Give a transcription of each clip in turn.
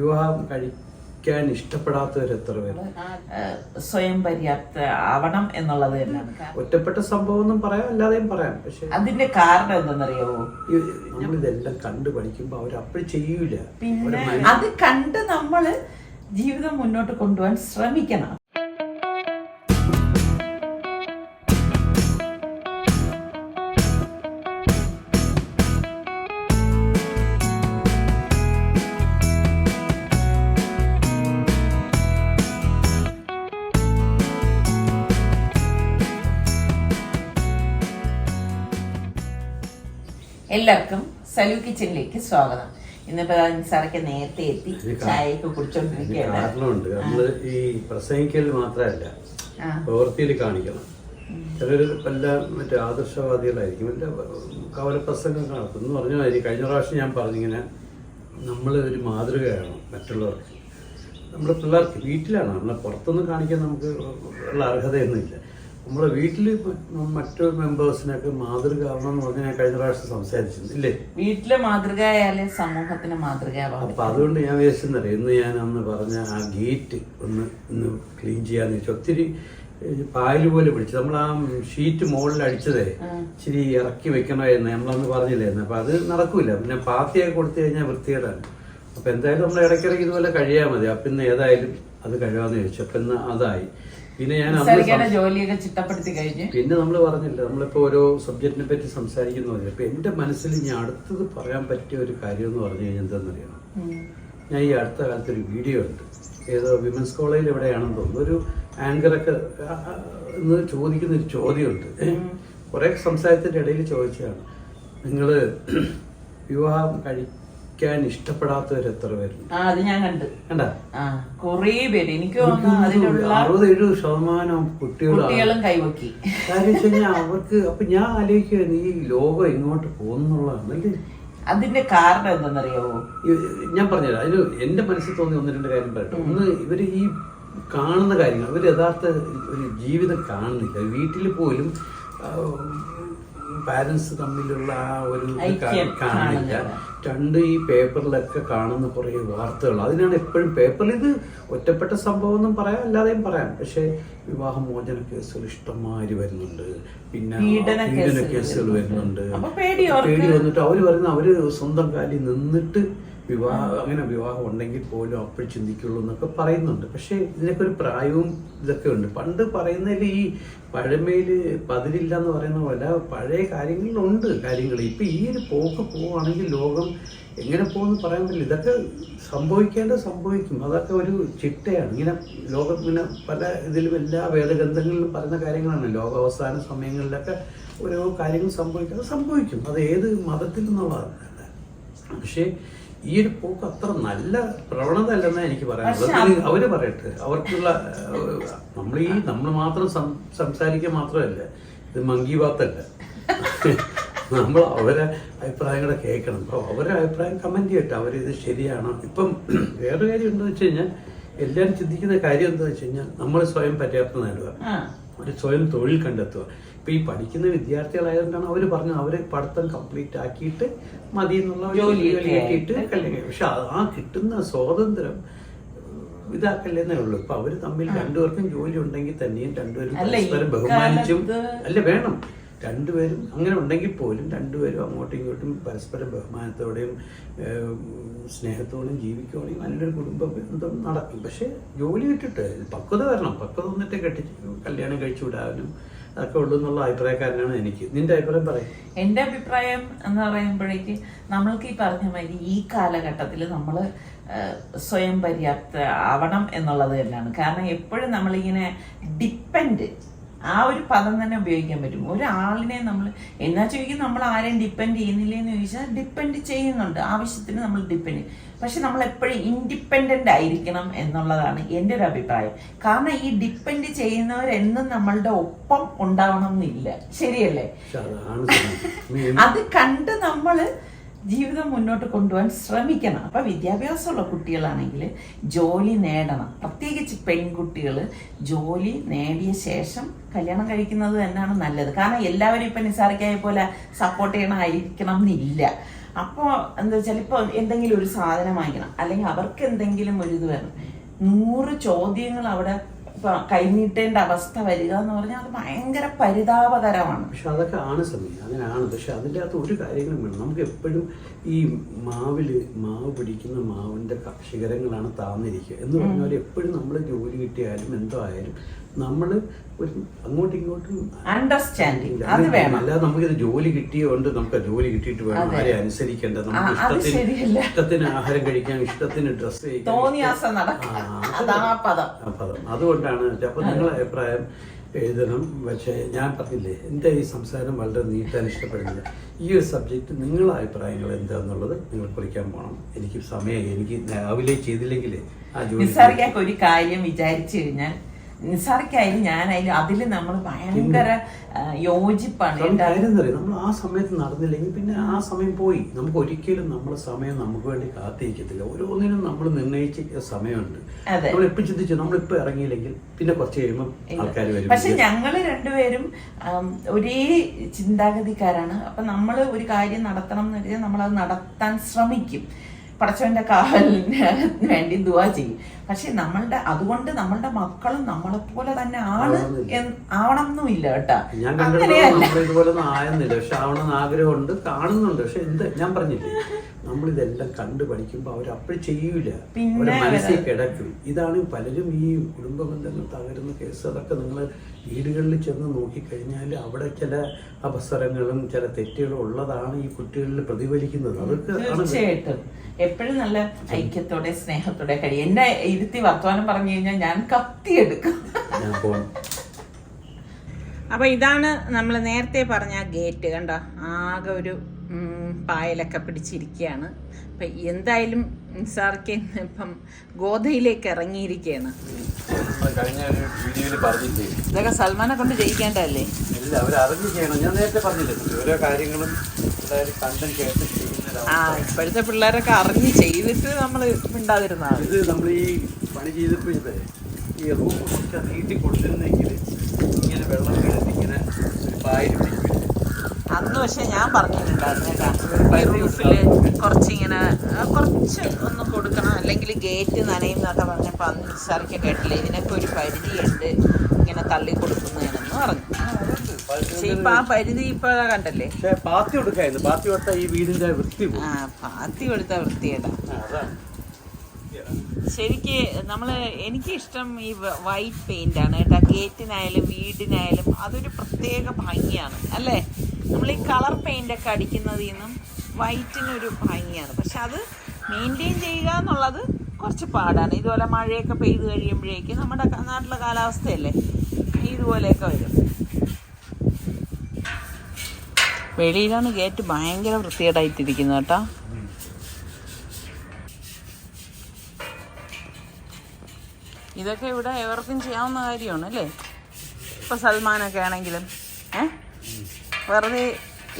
വിവാഹം കഴിക്കാൻ ഇഷ്ടപ്പെടാത്തവർ എത്ര പേര്? സ്വയം പര്യാപ്ത ആവണം എന്നുള്ളത് തന്നെയാണ്. ഒറ്റപ്പെട്ട സംഭവം ഒന്നും പറയാം അല്ലാതെയും പറയാം. പക്ഷെ അതിന്റെ കാരണം എന്തെന്നറിയാവോ? നമ്മളിതെല്ലാം കണ്ടു പഠിക്കുമ്പോ അവർ അപ്പോൾ ചെയ്യൂല. പിന്നെ അത് കണ്ട് നമ്മൾ ജീവിതം മുന്നോട്ട് കൊണ്ടുപോകാൻ ശ്രമിക്കണം. എല്ലാവർക്കും സലു കിച്ചണിലേക്ക് സ്വാഗതം. ഇന്നിപ്പോ സാറൊക്കെ നേരത്തെ എത്തി ചായയൊക്കെ കുടിച്ചോണ്ടിരിക്കുകയാണ്. നമ്മൾ ഈ പ്രസംഗിക്കൽ മാത്രമല്ല. പ്രവൃത്തിയിൽ കാണിക്കണം. ചിലർ പല മറ്റേ ആദർശവാദികളായിരിക്കും വല്ല കവല പ്രസംഗം നടത്തും എന്ന് പറഞ്ഞാൽ കഴിഞ്ഞ പ്രാവശ്യം ഞാൻ പറഞ്ഞിങ്ങനെ നമ്മൾ ഒരു മാതൃകയാണ് മറ്റുള്ളവർക്ക്. നമ്മുടെ പിള്ളേർക്ക് വീട്ടിലാണ്. നമ്മളെ പുറത്തൊന്നും കാണിക്കാൻ നമുക്ക് ഉള്ള അർഹതയൊന്നുമില്ല. നമ്മുടെ വീട്ടിൽ മറ്റു മെമ്പേഴ്സിനൊക്കെ മാതൃക ആവണം എന്ന് പറഞ്ഞ് ഞാൻ കഴിഞ്ഞ പ്രാവശ്യം സംസാരിച്ചിരുന്നു ഇല്ലേ? വീട്ടിലെ മാതൃകയായാലേ സമൂഹത്തിന് മാതൃക അപ്പൊ അതുകൊണ്ട് ഞാൻ വിചാരിച്ചെന്നറിയാം ഇന്ന് ഞാൻ അന്ന് പറഞ്ഞ ആ ഗേറ്റ് ഒന്ന് ഒന്ന് ക്ലീൻ ചെയ്യാന്ന് വെച്ചാൽ ഒത്തിരി പായൽ പായൽ പോലെ പിടിച്ചു നമ്മൾ ആ ഷീറ്റ് മുകളിൽ അടിച്ചതേ ഇച്ചിരി ഇറക്കി വെക്കണമായിരുന്നു നമ്മളന്ന് പറഞ്ഞില്ലായിരുന്നു. അപ്പൊ അത് നടക്കൂല. പിന്നെ പാത്തിയൊക്കെ കൊടുത്തു കഴിഞ്ഞാൽ വൃത്തികേടാണ്. അപ്പൊ എന്തായാലും നമ്മൾ ഇടയ്ക്കിടയ്ക്ക് ഇതുപോലെ കഴിയാൽ മതി. അപ്പൊ ഇന്ന് ഏതായാലും അത് കഴിയാന്ന് ചോദിച്ചു. അപ്പൊ ഇന്ന് അതായി. പിന്നെ ഞാൻ ജോലിയൊക്കെ ചിട്ടപ്പെടുത്തി കഴിഞ്ഞു. പിന്നെ നമ്മൾ പറഞ്ഞില്ല നമ്മളിപ്പോൾ ഓരോ സബ്ജക്റ്റിനെ പറ്റി സംസാരിക്കുന്ന പറഞ്ഞു അപ്പൊ എന്റെ മനസ്സിൽ ഞാൻ അടുത്തത് പറയാൻ പറ്റിയ ഒരു കാര്യം എന്ന് പറഞ്ഞു കഴിഞ്ഞാൽ എന്താണെന്നറിയാം ഞാൻ ഈ അടുത്ത കാലത്ത് ഒരു വീഡിയോ ഉണ്ട് ഏതോ വിമൻസ് കോളേജിൽ എവിടെയാണെന്ന് തോന്നുന്നു. ഒരു ആങ്കറൊക്കെ എന്ന് ചോദിക്കുന്ന ഒരു ചോദ്യമുണ്ട്. കുറെ സംസാരത്തിന്റെ ഇടയിൽ ചോദിച്ചതാണ്. നിങ്ങൾ വിവാഹം കഴിക്കാൻ ഇഷ്ടപ്പെടാത്തവർ എത്ര പേരുണ്ട്? ആ അത് ഞാൻ കണ്ട്. കണ്ട? ആ കൊറേ പേര്. എനിക്ക് തോന്നുന്നു അതിലുള്ള അറുപത് എഴുപത് ശതമാനം കുട്ടികളും കൈവക്കി. കാര്യം അവർക്ക് അപ്പൊ ഞാൻ ആലോചിക്കുകയാണ് ഈ ലോകം ഇങ്ങോട്ട് പോകുന്നുള്ളതാണ് അല്ലേ? അതിന്റെ കാരണം എന്തെന്നറിയാവോ ഈ- ഞാൻ പറഞ്ഞുതരാം. അതിന് എന്റെ മനസ്സിൽ തോന്നി ഒന്ന് രണ്ട് കാര്യം പറയട്ടെ. ഒന്ന് ഇവർ ഈ കാണുന്ന കാര്യങ്ങൾ ഇവർ യഥാർത്ഥ ഒരു ജീവിതം കാണുന്നില്ല. വീട്ടിൽ പോലും പാരന്റ്സ് തമ്മിലുള്ള ആ ഒരു കാണില്ല. രണ്ട് ഈ പേപ്പറിലൊക്കെ കാണുന്ന കുറേ വാർത്തകൾ. അതിനാണ് എപ്പോഴും പേപ്പറിൽ ഇത് ഒറ്റപ്പെട്ട സംഭവം എന്നും പറയാം അല്ലാതെയും പറയാം. പക്ഷേ വിവാഹമോചന കേസുകൾ ഇഷ്ടംമാതിരി വരുന്നുണ്ട്. പിന്നെ പീഡന കേസുകൾ വരുന്നുണ്ട്? പേടി വന്നിട്ട് അവർ പറയുന്ന അവർ സ്വന്തം കാലിൽ നിന്നിട്ട് വിവാഹം അങ്ങനെ വിവാഹം ഉണ്ടെങ്കിൽ പോലും അപ്പോൾ ചിന്തിക്കുള്ളൂ എന്നൊക്കെ പറയുന്നുണ്ട്. പക്ഷേ ഇതിനൊക്കെ ഒരു പ്രായവും ഇതൊക്കെ ഉണ്ട്. പണ്ട് പറയുന്നതിൽ ഈ പഴമയിൽ പതിരില്ല എന്ന് പറയുന്ന പോലെ പഴയ കാര്യങ്ങളിലുണ്ട് കാര്യങ്ങൾ. ഇപ്പം ഈ ഒരു പോക്ക് പോവുകയാണെങ്കിൽ ലോകം എങ്ങനെ പോകുമെന്ന് പറയാൻ പറ്റില്ല. ഇതൊക്കെ സംഭവിക്കേണ്ട സംഭവിക്കും. അതൊക്കെ ഒരു ചിട്ടയാണ്. ഇങ്ങനെ ലോകം ഇങ്ങനെ പല ഇതിലും എല്ലാ വേദഗ്രന്ഥങ്ങളിലും പറയുന്ന കാര്യങ്ങളാണ്. ലോകാവസാന സമയങ്ങളിലൊക്കെ ഓരോ കാര്യങ്ങൾ സംഭവിക്കും. അത് സംഭവിക്കും. അത് ഏത് മതത്തിൽ നിന്നുള്ളതല്ല. പക്ഷേ ഈ ഒരു പോക്ക് അത്ര നല്ല പ്രവണത അല്ലെന്ന എനിക്ക് പറയാനുള്ളത്. അവർ പറയട്ടെ. അവർക്കുള്ള നമ്മൾ ഈ നമ്മൾ മാത്രം സംസാരിക്കുക മാത്രമല്ല ഇത് മങ്കി ബാത്തല്ല. നമ്മൾ അവരെ അഭിപ്രായങ്ങളെ കേൾക്കണം. അപ്പോൾ അവരെ അഭിപ്രായം കമന്റ് ചെയ്യട്ടെ. അവരിത് ശരിയാണോ? ഇപ്പം വേറെ കാര്യം എന്താ വെച്ച് കഴിഞ്ഞാൽ എല്ലാവരും ചിന്തിക്കുന്ന കാര്യം എന്താ വെച്ച് കഴിഞ്ഞാൽ നമ്മൾ സ്വയം പര്യാപ്തം നേടുക ഒരു സ്വയം തൊഴിൽ കണ്ടെത്തുക. ഇപ്പൊ ഈ പഠിക്കുന്ന വിദ്യാർത്ഥികളായതുകൊണ്ടാണ് അവർ പറഞ്ഞത് അവർ പഠിത്തം കംപ്ലീറ്റ് ആക്കിയിട്ട് മതി എന്നുള്ള ജോലി കല്യാണം. പക്ഷെ ആ- കിട്ടുന്ന സ്വാതന്ത്ര്യം ഇതാക്കല്ലെന്നേ ഉള്ളൂ. ഇപ്പൊ അവർ തമ്മിൽ രണ്ടുപേർക്കും ജോലി ഉണ്ടെങ്കിൽ തന്നെയും രണ്ടുപേരും പരസ്പരം ബഹുമാനിച്ചും അല്ല വേണം. രണ്ടുപേരും അങ്ങനെ ഉണ്ടെങ്കിൽ പോലും രണ്ടുപേരും അങ്ങോട്ടും ഇങ്ങോട്ടും പരസ്പരം ബഹുമാനത്തോടെയും സ്നേഹത്തോടെയും ജീവിക്കുകയാണെങ്കിൽ നല്ലൊരു കുടുംബ ബന്ധം നടക്കും. പക്ഷെ ജോലി കിട്ടിട്ട് പക്വത വരണം. പക്വത വന്നിട്ട് കെട്ടി കല്യാണം കഴിച്ചു വിടാനും അതൊക്കെ ഉള്ളൂ എന്നുള്ള അഭിപ്രായക്കാരനാണ് എനിക്ക്. നിന്റെ അഭിപ്രായം പറയും. എന്റെ അഭിപ്രായം എന്ന് പറയുമ്പോഴേക്ക് നമ്മൾക്ക് ഈ പറഞ്ഞ മാതിരി ഈ കാലഘട്ടത്തിൽ നമ്മൾ സ്വയം പര്യാപ്ത ആവണം എന്നുള്ളത് തന്നെയാണ്. കാരണം എപ്പോഴും നമ്മളിങ്ങനെ ഡിപ്പെൻഡ് ആ ഒരു പദം തന്നെ ഉപയോഗിക്കാൻ പറ്റും. ഒരാളിനെ നമ്മൾ എന്നാ ചോദിക്കും? നമ്മൾ ആരെയും ഡിപ്പെൻഡ് ചെയ്യുന്നില്ലേന്ന് ചോദിച്ചാൽ ഡിപ്പെൻഡ് ചെയ്യുന്നുണ്ട്. ആവശ്യത്തിന് നമ്മൾ ഡിപ്പെൻഡ് പക്ഷെ നമ്മൾ എപ്പോഴും ഇൻഡിപെൻഡന്റ് ആയിരിക്കണം എന്നുള്ളതാണ് എന്റെ ഒരു അഭിപ്രായം. കാരണം ഈ ഡിപ്പെൻഡ് ചെയ്യുന്നവരെന്നും നമ്മളുടെ ഒപ്പം ഉണ്ടാവണം എന്നില്ല. ശരിയല്ലേ? അത് കണ്ട് നമ്മൾ ജീവിതം മുന്നോട്ട് കൊണ്ടുപോകാൻ ശ്രമിക്കണം. അപ്പം വിദ്യാഭ്യാസമുള്ള കുട്ടികളാണെങ്കിൽ ജോലി നേടണം. പ്രത്യേകിച്ച് പെൺകുട്ടികൾ ജോലി നേടിയ ശേഷം കല്യാണം കഴിക്കുന്നത് തന്നെയാണ് നല്ലത്. കാരണം എല്ലാവരും ഇപ്പം നിസാറിക്കായ പോലെ സപ്പോർട്ട് ചെയ്യണമായിരിക്കണം എന്നില്ല അപ്പോൾ എന്താ വെച്ചാൽ ഇപ്പോൾ എന്തെങ്കിലും ഒരു സാധനം വാങ്ങിക്കണം. അല്ലെങ്കിൽ അവർക്ക് എന്തെങ്കിലും ഒരു ഇത് വരണം നൂറ് ചോദ്യങ്ങൾ അവിടെ കൈനീട്ടേണ്ട അവസ്ഥ വരിക എന്ന് പറഞ്ഞാൽ അത് ഭയങ്കര പരിതാപകരമാണ്. പക്ഷെ അതൊക്കെ ആണ് സമയം. അങ്ങനെയാണ്. പക്ഷെ അതിന്റെ അകത്ത് ഒരു കാര്യങ്ങളും വേണം. നമുക്ക് എപ്പോഴും ഈ മാവിൽ മാവ് പിടിക്കുന്ന മാവിന്റെ ശിഖരങ്ങളാണ് താന്നിരിക്കുക. എന്ന് പറഞ്ഞാൽ എപ്പോഴും നമ്മൾ ജോലി കിട്ടിയാലും എന്തോ ആയാലും നമ്മൾ ഒരു അങ്ങോട്ടും ഇങ്ങോട്ടും അണ്ടർസ്റ്റാൻഡിങ് അത് വേണം. അല്ലാതെ നമുക്കിത് ജോലി കിട്ടിയോണ്ട് നമുക്ക് ജോലി കിട്ടിയിട്ട് വേണം. ആരെ അനുസരിക്കേണ്ട. നമുക്ക് ഇഷ്ടത്തിന്. ഇഷ്ടത്തിന് ആഹാരം കഴിക്കാം ഇഷ്ടത്തിന് ഡ്രസ്സ് പദം. അതുകൊണ്ടാണ് അപ്പൊ നിങ്ങളെ അഭിപ്രായം എഴുതണം. പക്ഷേ ഞാൻ പറഞ്ഞില്ലേ എന്താ ഈ സംസാരം വളരെ നീട്ടാൻ ഇഷ്ടപ്പെടുന്നില്ല. ഈ ഒരു സബ്ജക്റ്റ് നിങ്ങളെ അഭിപ്രായങ്ങൾ എന്താന്നുള്ളത് നിങ്ങൾ കുറിക്കാൻ പോകണം എനിക്ക് സമയം എനിക്ക് രാവിലെ ചെയ്തില്ലെങ്കിൽ ആ ജോലി ഒരു കാര്യം വിചാരിച്ചു കഴിഞ്ഞാൽ നിസാറിക്കായാലും ഞാനായാലും അതിൽ നമ്മൾ ഭയങ്കര യോജിപ്പാണ്? നമ്മൾ ആ സമയത്ത് നടന്നില്ലെങ്കിൽ പിന്നെ ആ സമയം പോയി. നമുക്ക് ഒരിക്കലും നമ്മുടെ സമയം നമുക്ക് വേണ്ടി കാത്തിരിക്കത്തില്ല. ഓരോന്നിനും നമ്മൾ നിർണയിച്ച സമയമുണ്ട്. നമ്മൾ എപ്പോൾ ചിന്തിച്ചു നമ്മളിപ്പോൾ ഇറങ്ങിയില്ലെങ്കിൽ പിന്നെ കുറച്ച് കഴിയുമ്പോൾ ആൾക്കാർ വരും. പക്ഷെ ഞങ്ങൾ രണ്ടുപേരും ഒരേ ചിന്താഗതിക്കാരാണ്. അപ്പൊ നമ്മൾ ഒരു കാര്യം നടത്തണം എന്ന് വെച്ചാൽ നമ്മൾ അത് നടത്താൻ ശ്രമിക്കും. പടച്ചവന്റെ കാവലിന് വേണ്ടി ദുവാ ചെയ്യും. പക്ഷെ നമ്മളുടെ അതുകൊണ്ട് നമ്മളുടെ മക്കളും നമ്മളെ പോലെ തന്നെ ആണ് ആവണം എന്നും ആവണമെന്നുമില്ല കേട്ടാ. ഞാൻ ഇതുപോലെ ആയെന്നില്ല പക്ഷെ ആവണമെന്ന് ആഗ്രഹമുണ്ട് കാണുന്നുണ്ട്. പക്ഷെ എന്ത്? ഞാൻ പറഞ്ഞില്ലേ നമ്മൾ ഇതെല്ലാം കണ്ടു പഠിക്കുമ്പോൾ അവർ അപ്പോൾ ചെയ്യൂല. പിന്നെ അവരെ മനസ്സിൽ കിടക്കും. ഇതാണ് പലരും ഈ കുടുംബ ബന്ധങ്ങൾ തകരുന്ന കേസ്. അതൊക്കെ നിങ്ങൾ വീടുകളിൽ ചെന്ന് നോക്കിക്കഴിഞ്ഞാൽ അവിടെ ചില അവസരങ്ങളും ചില തെറ്റുകളും ഉള്ളതാണ് ഈ കുട്ടികളിൽ പ്രതിഫലിക്കുന്നത്. അതൊക്കെ തീർച്ചയായിട്ടും. എപ്പോഴും നല്ല ഐക്യത്തോടെ സ്നേഹത്തോടെ കഴിയും. എന്നെ ഇരുത്തി വർത്തമാനം പറഞ്ഞു കഴിഞ്ഞാൽ ഞാൻ കത്തിയെടുക്കും. അപ്പൊ ഇതാണ് നമ്മൾ നേരത്തെ പറഞ്ഞ ഗേറ്റ് കണ്ടോ? ആകെ ഒരു പായലൊക്കെ പിടിച്ചിരിക്കുകയാണ് അപ്പൊ എന്തായാലും സാർക്ക് ഇപ്പം ഗോതയിലേക്ക് ഇറങ്ങിയിരിക്കുകയാണ് കഴിഞ്ഞ ഒരു വീഡിയോയിൽ പറഞ്ഞില്ലേ? ഇതൊക്കെ സൽമാനെ കൊണ്ട് ജയിക്കേണ്ടതല്ലേ? ഇല്ല അവർ അറിഞ്ഞു ചെയ്യണം. ഞാൻ നേരത്തെ പറഞ്ഞില്ലേ ഓരോ കാര്യങ്ങളും കണ്ടും കേട്ടും ആ ഇപ്പോഴത്തെ പിള്ളേരൊക്കെ അറിഞ്ഞ് ചെയ്തിട്ട് നമ്മൾ മിണ്ടാതിരുന്നാണ് ഇത് നമ്മൾ ഈ പണി ചെയ്തപ്പോൾ ഇത് ഈ റൂം കുറച്ച് നീട്ടി കൊടുത്തിരുന്നെങ്കിൽ ഇങ്ങനെ വെള്ളം വീഴുന്ന ഇങ്ങനെ ഒരു പായൽ അന്ന് പക്ഷെ ഞാൻ പറഞ്ഞിട്ടുണ്ടായിരുന്നു കേട്ടോ റൂഫിൽ കുറച്ചിങ്ങനെ കുറച്ച് ഒന്ന് കൊടുക്കണം അല്ലെങ്കിൽ ഗേറ്റ് നനയുന്നൊക്കെ പറഞ്ഞപ്പോൾ അന്ന് സാറിക്ക് കേട്ടില്ല ഇതിനൊക്കെ ഒരു പരിധിയുണ്ട് ഇങ്ങനെ തള്ളി കൊടുക്കുന്നതിനെന്ന് പറഞ്ഞു. പക്ഷെ ഇപ്പൊ ആ പരിധി ഇപ്പൊ കണ്ടല്ലേ? പക്ഷേ പാത്തി കൊടുക്കായിരുന്നു. പാത്തി കൊടുത്താൽ ഈ വീടിന്റെ വൃത്തി പോകും ആ പാത്തി കൊടുത്ത വൃത്തിയേടാ. ശരിക്ക് നമ്മൾ എനിക്കിഷ്ടം ഈ വൈറ്റ് പെയിന്റ് ആണ് കേട്ടോ. ഗേറ്റിനായാലും വീടിനായാലും അതൊരു പ്രത്യേക ഭംഗിയാണ് അല്ലേ? നമ്മൾ ഈ കളർ പെയിന്റ് ഒക്കെ അടിക്കുന്നതിൽ നിന്നും വൈറ്റിനൊരു ഭംഗിയാണ്. പക്ഷെ അത് മെയിന്റെയിൻ ചെയ്യുക എന്നുള്ളത് കുറച്ച് പാടാണ്. ഇതുപോലെ മഴയൊക്കെ പെയ്തു കഴിയുമ്പോഴേക്കും നമ്മുടെ നാട്ടിലെ കാലാവസ്ഥയല്ലേ? ഇതുപോലെയൊക്കെ വരും. വെളിയിലാണ് ഗേറ്റ് ഭയങ്കര വൃത്തികേടായിട്ടിരിക്കുന്നത് കേട്ടോ. ഇതൊക്കെ ഇവിടെ എവർക്കും ചെയ്യാവുന്ന കാര്യമാണ് അല്ലേ? ഇപ്പൊ സൽമാനൊക്കെ ആണെങ്കിലും ഏ? വെറുതെ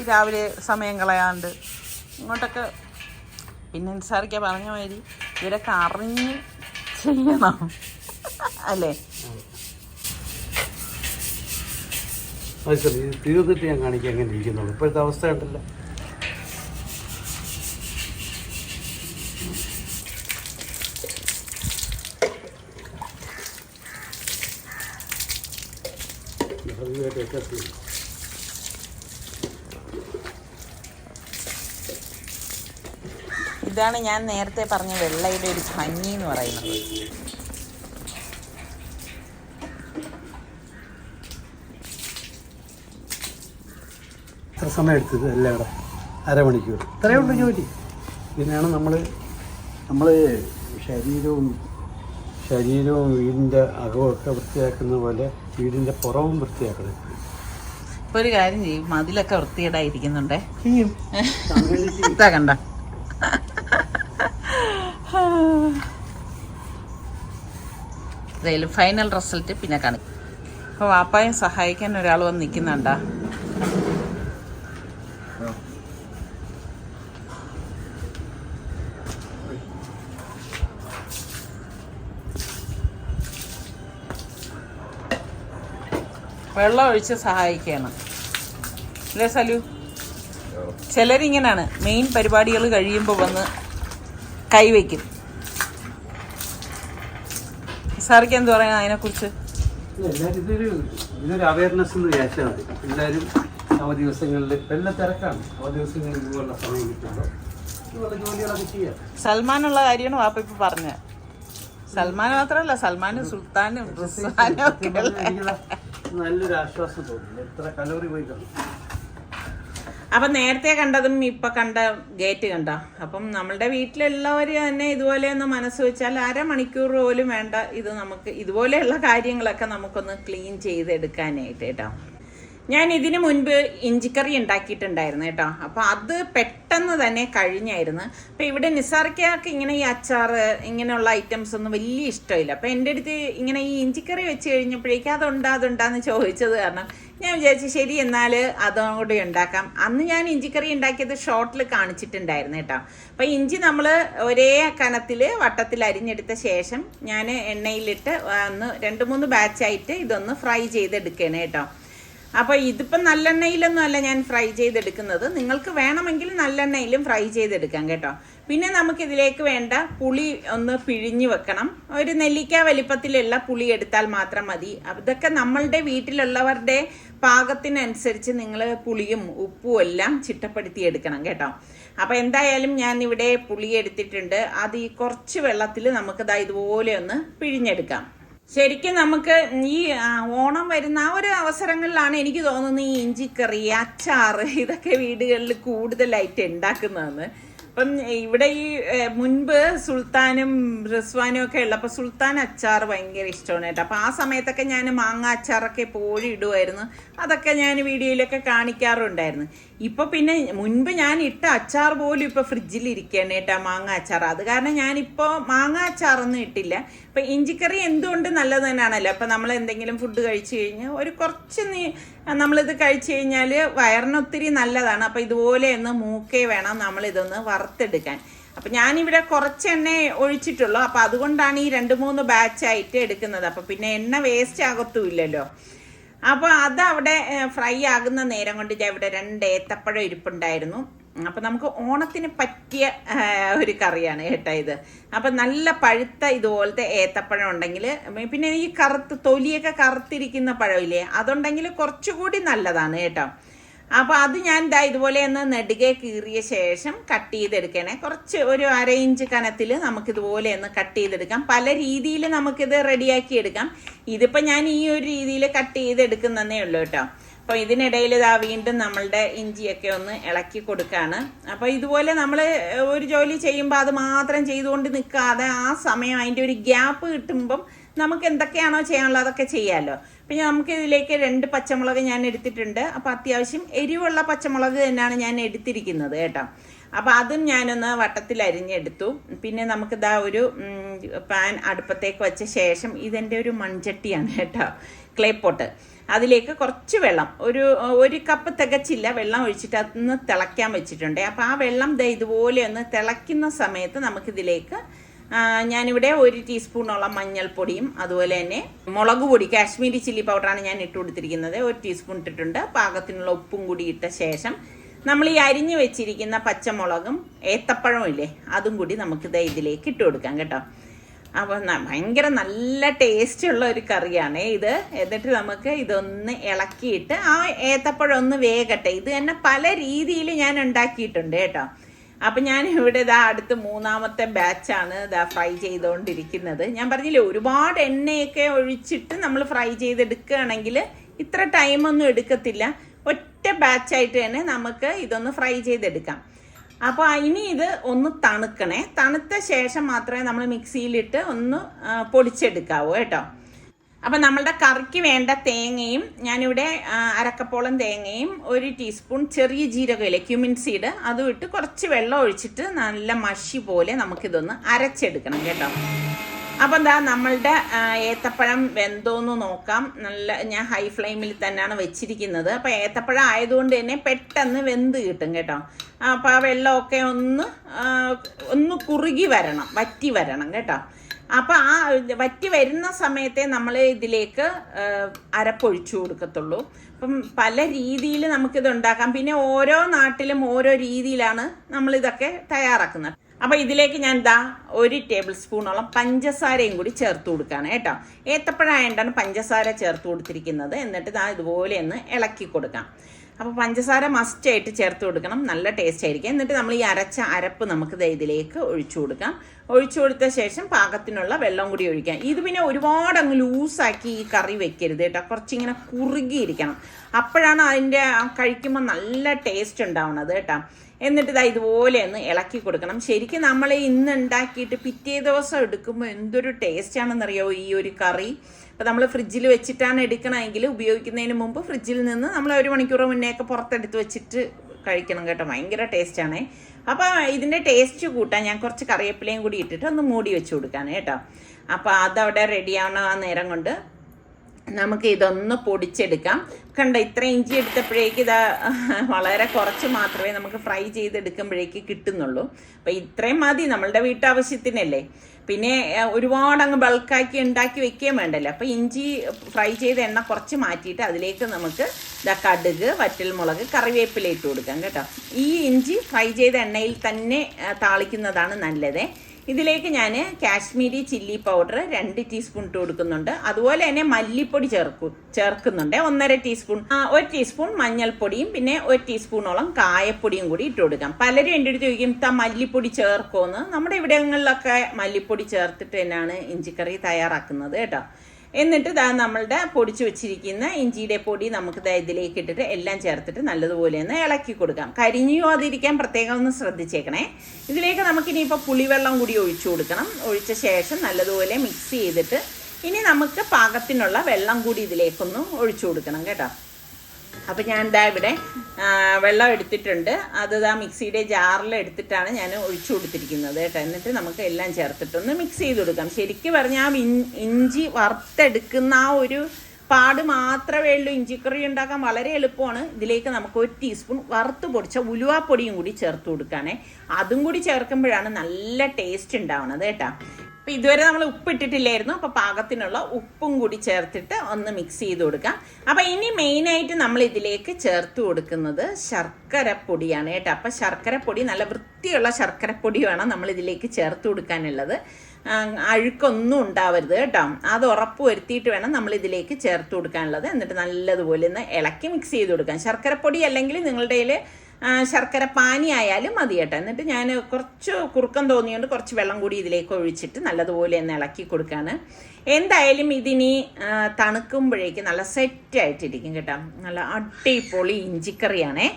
രാവിലെ സമയം കളയാണ്ട് ഇങ്ങോട്ടൊക്കെ പിന്നെ നിസ്സാറിക്ക പറഞ്ഞ മാതിരി ഇവരൊക്കെ അറിഞ്ഞ് ചെയ്യണം. അല്ലേ? അത് ശരി ഇത് തീർന്നിട്ട് ഞാൻ കാണിക്കാൻ അങ്ങനെ ഇരിക്കുന്നുള്ളൂ. ഇപ്പോഴത്തെ അവസ്ഥ ഉണ്ടല്ലോ ഇതാണ് ഞാൻ നേരത്തെ പറഞ്ഞ വെള്ളയുടെ ഒരു ഭംഗി എന്ന് പറയുന്നത്. എത്ര സമയം എടുത്തത്? എല്ലാം ഇവിടെ അരമണിക്കൂർ. ഇത്രയേ ഉള്ളൂ ജോലി. പിന്നെയാണ് നമ്മൾ നമ്മൾ ശരീരവും ശരീരവും വീടിന്റെ അകമൊക്കെ വൃത്തിയാക്കുന്ന പോലെ വീടിന്റെ പുറവും വൃത്തിയാക്കണം. ഇപ്പൊ ഒരു കാര്യം ചെയ്യും. മതിലൊക്കെ വൃത്തികേടായിരിക്കുന്നുണ്ടേ. ഇതാ കണ്ട. ഫൈനൽ റിസൾട്ട് പിന്നെ കാണിക്കും അപ്പോൾ വാപ്പായും സഹായിക്കാൻ ഒരാൾ വന്ന് നിൽക്കുന്നുണ്ടാ? വെള്ളം ഒഴിച്ച് സഹായിക്കണം അല്ലേ സലു? ചിലരിങ്ങനാണ്. മെയിൻ പരിപാടികൾ കഴിയുമ്പോൾ വന്ന് കൈവയ്ക്കും സാർക്ക് എന്ത് പറയാ അതിനെക്കുറിച്ച്? ഇതൊരു അവയർനെസ് എന്ന് വിചാരിച്ചാൽ മതി. എല്ലാവരും അവധി ദിവസങ്ങളിൽ എല്ലാം തിരക്കാണ്. അവധി ദിവസങ്ങളിൽ ഇതുപോലുള്ള സമയം കിട്ടുമ്പോൾ സൽമാനുള്ള കാര്യമാണ് വാപ്പ ഇപ്പൊ പറഞ്ഞത്. സൽമാൻ മാത്രമല്ല സൽമാനും സുൽത്താനും ഒക്കെ എനിക്കിതാ നല്ലൊരു ആശ്വാസം തോന്നുന്നു. അപ്പൊ നേരത്തെ കണ്ടതും ഇപ്പൊ കണ്ട ഗേറ്റ് കണ്ട. അപ്പം നമ്മളുടെ വീട്ടിലുള്ളവർ തന്നെ ഇതുപോലെ ഒന്ന് മനസ്സ് വെച്ചാൽ അരമണിക്കൂർ പോലും വേണ്ട ഇത് നമുക്ക് ഇതുപോലെയുള്ള കാര്യങ്ങളൊക്കെ നമുക്കൊന്ന് ക്ലീൻ ചെയ്തെടുക്കാനായിട്ട് കേട്ടോ. ഞാൻ ഇതിനു മുൻപ് ഇഞ്ചിക്കറി ഉണ്ടാക്കിയിട്ടുണ്ടായിരുന്നു കേട്ടോ. അപ്പോൾ അത് പെട്ടെന്ന് തന്നെ കഴിഞ്ഞായിരുന്നു. അപ്പോൾ ഇവിടെ നിസാർക്കയാൾക്ക് ഇങ്ങനെ ഈ അച്ചാർ ഇങ്ങനെയുള്ള ഐറ്റംസ് ഒന്നും വലിയ ഇഷ്ടമില്ല. അപ്പോൾ എന്റെ അടുത്ത് ഇങ്ങനെ ഈ ഇഞ്ചിക്കറി വെച്ച് കഴിഞ്ഞപ്പോഴേക്കും അതുണ്ടാ അതുണ്ടാന്ന് ചോദിച്ചത് കാരണം ഞാൻ വിചാരിച്ചു ശരി എന്നാൽ അതും കൂടി ഉണ്ടാക്കാം. അന്ന് ഞാൻ ഇഞ്ചിക്കറി ഉണ്ടാക്കിയത് ഷോർട്ടിൽ കാണിച്ചിട്ടുണ്ടായിരുന്നു കേട്ടോ. അപ്പോൾ ഇഞ്ചി നമ്മൾ ഒരേ കനത്തിൽ വട്ടത്തിൽ അരിഞ്ഞെടുത്ത ശേഷം ഞാൻ എണ്ണയിലിട്ട് ഒന്ന് രണ്ട് മൂന്ന് ബാച്ചായിട്ട് ഇതൊന്ന് ഫ്രൈ ചെയ്തെടുക്കണേ കേട്ടോ. അപ്പോൾ ഇതിപ്പം നല്ലെണ്ണയിലൊന്നും അല്ല ഞാൻ ഫ്രൈ ചെയ്തെടുക്കുന്നത്. നിങ്ങൾക്ക് വേണമെങ്കിൽ നല്ലെണ്ണയിലും ഫ്രൈ ചെയ്തെടുക്കാം കേട്ടോ. പിന്നെ നമുക്കിതിലേക്ക് വേണ്ട പുളി ഒന്ന് പിഴിഞ്ഞു വെക്കണം. ഒരു നെല്ലിക്ക വലിപ്പത്തിലുള്ള പുളി എടുത്താൽ മാത്രം മതി. അതൊക്കെ നമ്മളുടെ വീട്ടിലുള്ളവരുടെ പാകത്തിനനുസരിച്ച് നിങ്ങൾ പുളിയും ഉപ്പും എല്ലാം ചിട്ടപ്പെടുത്തി എടുക്കണം കേട്ടോ. അപ്പോൾ എന്തായാലും ഞാൻ ഇവിടെ പുളി എടുത്തിട്ടുണ്ട്. അത് ഈ കുറച്ച് വെള്ളത്തിൽ നമുക്കത് ഇതുപോലെ ഒന്ന് പിഴിഞ്ഞെടുക്കാം. ശരിക്കും നമുക്ക് ഈ ഓണം വരുന്ന ആ ഒരു അവസരങ്ങളിലാണ് എനിക്ക് തോന്നുന്നത് ഈ ഇഞ്ചിക്കറി അച്ചാർ ഇതൊക്കെ വീടുകളിൽ കൂടുതലായിട്ട് ഉണ്ടാക്കുന്നതെന്ന്. അപ്പം ഇവിടെ ഈ മുൻപ് സുൽത്താനും റിസ്വാനും ഒക്കെ ഉള്ളപ്പോൾ സുൽത്താൻ അച്ചാർ ഭയങ്കര ഇഷ്ടമാണ് കേട്ടോ. അപ്പം ആ സമയത്തൊക്കെ ഞാൻ മാങ്ങ അച്ചാറൊക്കെ പോഴി ഇടുമായിരുന്നു അതൊക്കെ ഞാൻ വീഡിയോയിലൊക്കെ കാണിക്കാറുണ്ടായിരുന്നു. ഇപ്പൊ പിന്നെ മുൻപ് ഞാൻ ഇട്ട അച്ചാർ പോലും ഇപ്പൊ ഫ്രിഡ്ജിൽ ഇരിക്കുകയാണ് കേട്ടോ മാങ്ങ അച്ചാർ. അത് കാരണം ഞാനിപ്പോ മാങ്ങ അച്ചാറൊന്നും ഇട്ടില്ല. ഇപ്പൊ ഇഞ്ചിക്കറി എന്തുകൊണ്ട് നല്ലത് തന്നെയാണല്ലോ? അപ്പൊ നമ്മൾ എന്തെങ്കിലും ഫുഡ് കഴിച്ചു കഴിഞ്ഞാൽ ഒരു കുറച്ച് നീ- നമ്മളിത് കഴിച്ചു കഴിഞ്ഞാൽ വയറിനൊത്തിരി നല്ലതാണ്. അപ്പൊ ഇതുപോലെ ഒന്ന് മൂക്കേ വേണം നമ്മൾ ഇതൊന്ന് വറുത്തെടുക്കാൻ. അപ്പൊ ഞാനിവിടെ കുറച്ച് എണ്ണ ഒഴിച്ചിട്ടുള്ളൂ. അപ്പൊ അതുകൊണ്ടാണ് ഈ രണ്ട് മൂന്ന് ബാച്ച് ആയിട്ട് എടുക്കുന്നത്. അപ്പൊ പിന്നെ എണ്ണ വേസ്റ്റ് ആകത്തുമില്ലല്ലോ. അപ്പൊ അത് അവിടെ ഫ്രൈ ആകുന്ന നേരം കൊണ്ട് ഇവിടെ രണ്ട് ഏത്തപ്പഴം ഇരിപ്പുണ്ടായിരുന്നു. അപ്പൊ നമുക്ക് ഓണത്തിന് പറ്റിയ ഒരു കറിയാണ് കേട്ടോ ഇത്. അപ്പൊ നല്ല പഴുത്ത ഇതുപോലത്തെ ഏത്തപ്പഴം ഉണ്ടെങ്കിൽ പിന്നെ ഈ കറുത്ത് തൊലിയൊക്കെ കറുത്തിരിക്കുന്ന പഴമില്ലേ അതുണ്ടെങ്കിൽ കുറച്ചുകൂടി നല്ലതാണ് കേട്ടോ. അപ്പൊ അത് ഞാൻ ഇതാ ഇതുപോലെ ഒന്ന് നെടുകെ കീറിയ ശേഷം കട്ട് ചെയ്തെടുക്കണേ. കുറച്ച് ഒരു അര ഇഞ്ച് കനത്തിൽ നമുക്ക് ഇതുപോലെ ഒന്ന് കട്ട് ചെയ്തെടുക്കാം. പല രീതിയിൽ നമുക്കിത് റെഡിയാക്കി എടുക്കാം. ഇതിപ്പോൾ ഞാൻ ഈ ഒരു രീതിയിൽ കട്ട് ചെയ്തെടുക്കുന്നതേ ഉള്ളൂ കേട്ടോ. അപ്പോൾ ഇതിനിടയിൽ ഇതാ വീണ്ടും നമ്മളുടെ ഇഞ്ചിയൊക്കെ ഒന്ന് ഇളക്കി കൊടുക്കാണ്. അപ്പോൾ ഇതുപോലെ നമ്മൾ ഒരു ജോലി ചെയ്യുമ്പോൾ അത് മാത്രം ചെയ്തുകൊണ്ട് നിൽക്കാതെ ആ സമയം അതിന്റെ ഒരു ഗ്യാപ്പ് കിട്ടുമ്പം നമുക്ക് എന്തൊക്കെയാണോ ചെയ്യാനുള്ളത് അതൊക്കെ ചെയ്യാമല്ലോ പിന്നെ നമുക്ക് ഇതിലേക്ക് രണ്ട് പച്ചമുളക് ഞാൻ എടുത്തിട്ടുണ്ട്. അപ്പോൾ അത്യാവശ്യം എരിവുള്ള പച്ചമുളക് തന്നെയാണ് ഞാൻ എടുത്തിരിക്കുന്നത് കേട്ടോ. അപ്പോൾ അതും ഞാനൊന്ന് വട്ടത്തിൽ അരിഞ്ഞെടുത്തു. പിന്നെ നമുക്ക് ഇതാ ഒരു പാൻ അടുപ്പത്തേക്ക് വെച്ച ശേഷം ഇതെന്റെ ഒരു മൺചട്ടിയാണ് കേട്ടോ ക്ലേ പോട്ട്. അതിലേക്ക് കുറച്ച് വെള്ളം ഒരു ഒരു കപ്പ് തികച്ചില്ല വെള്ളം ഒഴിച്ചിട്ട് അതൊന്ന് തിളയ്ക്കാൻ വെച്ചിട്ടുണ്ട്. അപ്പോൾ ആ വെള്ളം ഇതുപോലെ ഒന്ന് തിളയ്ക്കുന്ന സമയത്ത് നമുക്കിതിലേക്ക് ഞാനിവിടെ ഒരു ടീസ്പൂണോളം മഞ്ഞൾപ്പൊടിയും അതുപോലെ തന്നെ മുളക് പൊടി കാശ്മീരി ചില്ലി പൗഡറാണ് ഞാൻ ഇട്ട് കൊടുത്തിരിക്കുന്നത്. ഒരു ടീസ്പൂൺ ഇട്ടിട്ടുണ്ട്. പാകത്തിനുള്ള ഉപ്പും കൂടി ഇട്ട ശേഷം നമ്മൾ ഈ അരിഞ്ഞു വെച്ചിരിക്കുന്ന പച്ചമുളകും ഏത്തപ്പഴവും ഇല്ലേ അതും കൂടി നമുക്ക് ദേ ഇതിലേക്ക് ഇട്ട് കൊടുക്കാം കേട്ടോ. അപ്പോൾ ഭയങ്കര നല്ല ടേസ്റ്റ് ഉള്ള ഒരു കറിയാണ് ഇത്. എന്നിട്ട് നമുക്ക് ഇതൊന്ന് ഇളക്കിയിട്ട് ആ ഏത്തപ്പഴം ഒന്ന് വേകട്ടെ. ഇത് തന്നെ പല രീതിയിൽ ഞാൻ ഉണ്ടാക്കിയിട്ടുണ്ട് കേട്ടോ. അപ്പം ഞാൻ ഇവിടെ ഇതാ അടുത്ത് മൂന്നാമത്തെ ബാച്ചാണ് ഇതാ ഫ്രൈ ചെയ്തുകൊണ്ടിരിക്കുന്നത് ഞാൻ പറഞ്ഞില്ലേ ഒരുപാട് എണ്ണയൊക്കെ ഒഴിച്ചിട്ട് നമ്മൾ ഫ്രൈ ചെയ്തെടുക്കുകയാണെങ്കിൽ ഇത്ര ടൈമൊന്നും എടുക്കത്തില്ല. ഒറ്റ ബാച്ചായിട്ട് തന്നെ നമുക്ക് ഇതൊന്ന് ഫ്രൈ ചെയ്തെടുക്കാം. അപ്പോൾ ഇനി ഇത് ഒന്ന് തണുക്കണേ. തണുത്ത ശേഷം മാത്രമേ നമ്മൾ മിക്സിയിലിട്ട് ഒന്ന് പൊടിച്ചെടുക്കാവൂ കേട്ടോ. അപ്പം നമ്മളുടെ കറിക്ക് വേണ്ട തേങ്ങയും ഞാനിവിടെ അരക്കപ്പോളം തേങ്ങയും ഒരു ടീസ്പൂൺ ചെറിയ ജീരകയിലെ ക്യുമിൻ സീഡ് അതും ഇട്ട് കുറച്ച് വെള്ളം ഒഴിച്ചിട്ട് നല്ല മഷി പോലെ നമുക്കിതൊന്ന് അരച്ചെടുക്കണം കേട്ടോ. അപ്പം എന്താ നമ്മളുടെ ഏത്തപ്പഴം വെന്തോന്ന് നോക്കാം. നല്ല ഞാൻ ഹൈ ഫ്ലെയിമിൽ തന്നെയാണ് വെച്ചിരിക്കുന്നത്. അപ്പോൾ ഏത്തപ്പഴം ആയതുകൊണ്ട് തന്നെ പെട്ടെന്ന് വെന്ത് കിട്ടും കേട്ടോ. അപ്പോൾ ആ വെള്ളമൊക്കെ ഒന്ന് ഒന്ന് കുറുകി വരണം വറ്റി വരണം കേട്ടോ. അപ്പം ആ വറ്റി വരുന്ന സമയത്തെ നമ്മൾ ഇതിലേക്ക് അരപ്പൊഴിച്ചു കൊടുക്കത്തുള്ളൂ. അപ്പം പല രീതിയിൽ നമുക്കിത് ഉണ്ടാക്കാം പിന്നെ ഓരോ നാട്ടിലും ഓരോ രീതിയിലാണ് നമ്മൾ ഇതൊക്കെ തയ്യാറാക്കുന്നത്. അപ്പോൾ ഇതിലേക്ക് ഞാൻ ദാ ഒരു ടേബിൾ സ്പൂണോളം പഞ്ചസാരയും കൂടി ചേർത്ത് കൊടുക്കുകയാണ് കേട്ടോ. ഏത്തപ്പഴായതുകൊണ്ടാണ് പഞ്ചസാര ചേർത്ത് കൊടുത്തിരിക്കുന്നത്. എന്നിട്ട് ദാ ഇതുപോലെ ഒന്ന് ഇളക്കി കൊടുക്കാം. അപ്പോൾ പഞ്ചസാര മസ്റ്റ് ആയിട്ട് ചേർത്ത് കൊടുക്കണം. നല്ല ടേസ്റ്റ് ആയിരിക്കും. എന്നിട്ട് നമ്മൾ ഈ അരച്ച അരപ്പ് നമുക്ക് ഇതിലേക്ക് ഒഴിച്ചു കൊടുക്കാം. ഒഴിച്ചു കൊടുത്ത ശേഷം പാകത്തിനുള്ള വെള്ളം കൂടി ഒഴിക്കാം. ഇത് പിന്നെ ഒരുപാട് അങ്ങ് ലൂസാക്കി ഈ കറി വെക്കരുത് കേട്ടോ. കുറച്ചിങ്ങനെ കുറുകിയിരിക്കണം. അപ്പോഴാണ് അതിന്റെ കഴിക്കുമ്പോൾ നല്ല ടേസ്റ്റ് ഉണ്ടാവുന്നത് കേട്ടോ. എന്നിട്ട് ഇതാ ഇതുപോലെ ഒന്ന് ഇളക്കി കൊടുക്കണം. ശരിക്കും നമ്മൾ ഇന്ന് ഉണ്ടാക്കിയിട്ട് പിറ്റേ ദിവസം എടുക്കുമ്പോൾ എന്തൊരു ടേസ്റ്റ് ആണെന്നറിയാമോ ഈ ഒരു കറി? അപ്പോൾ നമ്മൾ ഫ്രിഡ്ജിൽ വെച്ചിട്ടാണ് എടുക്കണമെങ്കിൽ ഉപയോഗിക്കുന്നതിന് മുമ്പ് ഫ്രിഡ്ജിൽ നിന്ന് നമ്മൾ ഒരു മണിക്കൂർ മുന്നേയൊക്കെ പുറത്തെടുത്ത് വെച്ചിട്ട് കഴിക്കണം കേട്ടോ. ഭയങ്കര ടേസ്റ്റാണേ അപ്പോൾ ഇതിന്റെ ടേസ്റ്റ് കൂട്ടാൻ ഞാൻ കുറച്ച് കറിവേപ്പിലയും കൂടി ഇട്ടിട്ട് ഒന്ന് മൂടി വെച്ച് കൊടുക്കാണ് കേട്ടോ. അപ്പോൾ അതവിടെ റെഡിയാവണ ആ നേരം കൊണ്ട് നമുക്ക് ഇതൊന്ന് പൊടിച്ചെടുക്കാം. കണ്ട ഇത്ര ഇഞ്ചി എടുത്തപ്പോഴേക്ക് ഇതാ വളരെ കുറച്ച് മാത്രമേ നമുക്ക് ഫ്രൈ ചെയ്തെടുക്കുമ്പോഴേക്ക് കിട്ടുന്നുള്ളൂ. അപ്പം ഇത്രയും മതി നമ്മളുടെ വീട്ടാവശ്യത്തിനല്ലേ. പിന്നെ ഒരുപാട് അങ്ങ് ബൾക്കാക്കി ഉണ്ടാക്കി വെക്കുകയും വേണ്ടല്ലോ. അപ്പം ഇഞ്ചി ഫ്രൈ ചെയ്ത എണ്ണ കുറച്ച് മാറ്റിയിട്ട് അതിലേക്ക് നമുക്ക് ഇതാ കടുക് വറ്റൽമുളക് കറിവേപ്പില ഇട്ട് കൊടുക്കാം കേട്ടോ. ഈ ഇഞ്ചി ഫ്രൈ ചെയ്ത എണ്ണയിൽ തന്നെ താളിക്കുന്നതാണ് നല്ലത്. ഇതിലേക്ക് ഞാൻ കാശ്മീരി ചില്ലി പൗഡർ രണ്ട് ടീസ്പൂൺ ഇട്ട് കൊടുക്കുന്നുണ്ട്. അതുപോലെ തന്നെ മല്ലിപ്പൊടി ചേർക്കും ചേർക്കുന്നുണ്ട്. ഒന്നര ടീസ്പൂൺ ഒരു ടീസ്പൂൺ മഞ്ഞൾപ്പൊടിയും പിന്നെ ഒരു ടീസ്പൂണോളം കായപ്പൊടിയും കൂടി ഇട്ട് കൊടുക്കാം. പലരും എന്റെ അടുത്ത് ചോദിക്കും ഇത്ത മല്ലിപ്പൊടി ചേർക്കുമെന്ന് നമ്മുടെ ഇവിടങ്ങളിലൊക്കെ മല്ലിപ്പൊടി ചേർത്തിട്ട് തന്നെയാണ് ഇഞ്ചിക്കറി തയ്യാറാക്കുന്നത് കേട്ടോ. എന്നിട്ട് ദാ നമ്മളുടെ പൊടിച്ചു വെച്ചിരിക്കുന്ന ഇഞ്ചിയുടെ പൊടി നമുക്ക് ദാ ഇതിലേക്ക് ഇട്ടിട്ട് എല്ലാം ചേർത്തിട്ട് നല്ലതുപോലെ ഒന്ന് ഇളക്കി കൊടുക്കാം. കരിഞ്ഞോ അതിരിക്കാൻ പ്രത്യേകം ഒന്ന് ശ്രദ്ധിച്ചേക്കണേ. ഇതിലേക്ക് നമുക്കിനിയിപ്പോൾ പുളിവെള്ളം കൂടി ഒഴിച്ചു കൊടുക്കണം. ഒഴിച്ച ശേഷം നല്ലതുപോലെ മിക്സ് ചെയ്തിട്ട് ഇനി നമുക്ക് പാകത്തിനുള്ള വെള്ളം കൂടി ഇതിലേക്കൊന്ന് ഒഴിച്ചു കൊടുക്കണം കേട്ടോ. അപ്പം ഞാൻ ഇതാ ഇവിടെ വെള്ളം എടുത്തിട്ടുണ്ട്. അത് ഇതാ മിക്സിയുടെ ജാറിൽ എടുത്തിട്ടാണ് ഞാൻ ഒഴിച്ചു കൊടുത്തിരിക്കുന്നത് കേട്ടോ. എന്നിട്ട് നമുക്ക് എല്ലാം ചേർത്തിട്ടൊന്ന് മിക്സ് ചെയ്ത് കൊടുക്കാം. ശരിക്കും പറഞ്ഞാൽ ആ ഇഞ്ചി വറുത്തെടുക്കുന്ന ആ ഒരു പാട് മാത്രമേ ഉള്ളൂ. ഇഞ്ചിക്കറി ഉണ്ടാക്കാൻ വളരെ എളുപ്പമാണ്. ഇതിലേക്ക് നമുക്ക് ഒരു ടീസ്പൂൺ വറുത്ത് പൊടിച്ച ഉലുവാപ്പൊടിയും കൂടി ചേർത്ത് കൊടുക്കുകയാണേ അതും കൂടി ചേർക്കുമ്പോഴാണ് നല്ല ടേസ്റ്റ് ഉണ്ടാവുന്നത് കേട്ടോ. അപ്പം ഇതുവരെ നമ്മൾ ഉപ്പ് ഇട്ടിട്ടില്ലായിരുന്നു അപ്പോൾ പാകത്തിനുള്ള ഉപ്പും കൂടി ചേർത്തിട്ട് ഒന്ന് മിക്സ് ചെയ്ത് കൊടുക്കാം. അപ്പം ഇനി മെയിനായിട്ട് നമ്മൾ ഇതിലേക്ക് ചേർത്ത് കൊടുക്കുന്നത് ശർക്കര പൊടിയാണ് കേട്ടോ. അപ്പം ശർക്കരപ്പൊടി നല്ല വൃത്തിയുള്ള ശർക്കര പൊടി വേണം നമ്മൾ ഇതിലേക്ക് ചേർത്ത് കൊടുക്കാനുള്ളത്. അഴുക്കൊന്നും ഉണ്ടാവരുത് കേട്ടോ. അത് ഉറപ്പ് വരുത്തിയിട്ട് വേണം നമ്മൾ ഇതിലേക്ക് ചേർത്ത് കൊടുക്കാനുള്ളത്. എന്നിട്ട് നല്ലതുപോലെ ഒന്ന് ഇളക്കി മിക്സ് ചെയ്ത് കൊടുക്കാം. ശർക്കര പൊടി അല്ലെങ്കിൽ നിങ്ങളുടെ കയ്യിൽ ശർക്കര പാനി ആയാലും മതി കേട്ടോ. എന്നിട്ട് ഞാൻ കുറച്ച് കുറുക്കം തോന്നിയുകൊണ്ട് കുറച്ച് വെള്ളം കൂടി ഇതിലേക്ക് ഒഴിച്ചിട്ട് നല്ലതുപോലെ ഒന്ന് ഇളക്കി കൊടുക്കാണ്. എന്തായാലും ഇതിനി തണുക്കുമ്പോഴേക്ക് നല്ല സെറ്റായിട്ടിരിക്കും കേട്ടോ. നല്ല അടിപൊളി ഇഞ്ചിക്കറിയാണേ.